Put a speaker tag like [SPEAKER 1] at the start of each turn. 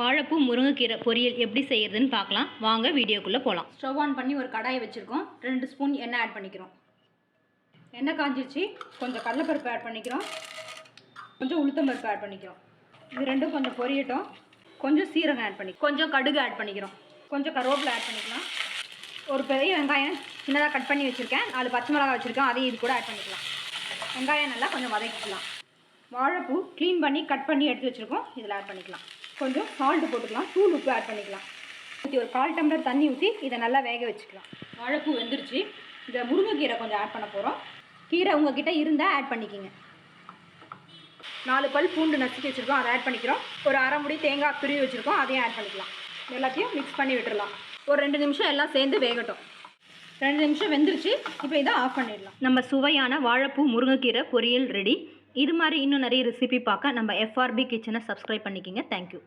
[SPEAKER 1] வாழைப்பூ முருங்கைக்கீரை பொரியல் எப்படி செய்கிறதுன்னு பார்க்கலாம். வாங்க வீடியோக்குள்ளே போகலாம்
[SPEAKER 2] ஸ்டவ் ஆன் பண்ணி ஒரு கடாயை வச்சுருக்கோம். ரெண்டு ஸ்பூன் எண்ணெய் ஆட் பண்ணிக்கிறோம். எண்ணெய் காஞ்சிருச்சு. கொஞ்சம் கடலைப்பருப்பு ஆட் பண்ணிக்கிறோம். கொஞ்சம் உளுத்தம்பருப்பு ஆட் பண்ணிக்கிறோம். இது ரெண்டும் கொஞ்சம் பொரியட்டும். கொஞ்சம் சீரகம் ஆட் பண்ணி கொஞ்சம் கடுகு ஆட் பண்ணிக்கிறோம். கொஞ்சம் கருவேப்பிலை ஆட் பண்ணிக்கலாம். ஒரு பெரிய வெங்காயம் சின்னதாக கட் பண்ணி வச்சுருக்கேன். நாலு பச்சை மிளகாய் வச்சுருக்கேன் அதையும் இது கூட ஆட் பண்ணிக்கலாம். வெங்காயம் நல்லா கொஞ்சம் வதக்கிக்கலாம். வாழைப்பூ க்ளீன் பண்ணி கட் பண்ணி எடுத்து வச்சுருக்கோம். இதில் ஆட் பண்ணிக்கலாம். கொஞ்சம் சால்ட்டு போட்டுக்கலாம். தூள் உப்பு ஆட் பண்ணிக்கலாம். ஊற்றி ஒரு கால் டம்ளர் தண்ணி ஊற்றி இதை நல்லா வேக வச்சுக்கலாம். வாழைப்பூ வெந்துருச்சு. இந்த முருங்கைக்கீரை கொஞ்சம் ஆட் பண்ண போகிறோம் கீரை உங்ககிட்ட இருந்தால் ஆட் பண்ணிக்கிங்க. நாலு பல் பூண்டு நசுக்கி வச்சுருக்கோம். அதை ஆட் பண்ணிக்கிறோம். ஒரு அரை முடி தேங்காய் துருவி வச்சுருக்கோம். அதையும் ஆட் பண்ணிக்கலாம். எல்லாத்தையும் மிக்ஸ் பண்ணி விட்டுடலாம். ஒரு ரெண்டு நிமிஷம் எல்லாம் சேர்ந்து வேகட்டும். ரெண்டு நிமிஷம் வெந்துருச்சு. இப்போ இதை ஆஃப் பண்ணிடலாம்.
[SPEAKER 1] நம்ம சுவையான வாழைப்பூ முருங்கைக்கீரை பொரியல் ரெடி இது மாதிரி இன்னும் நிறைய ரெசிபி பார்க்க நம்ம எஃப்ஆர்பி கிச்சனை சப்ஸ்கிரைப் பண்ணிக்கிங்க. தேங்க்யூ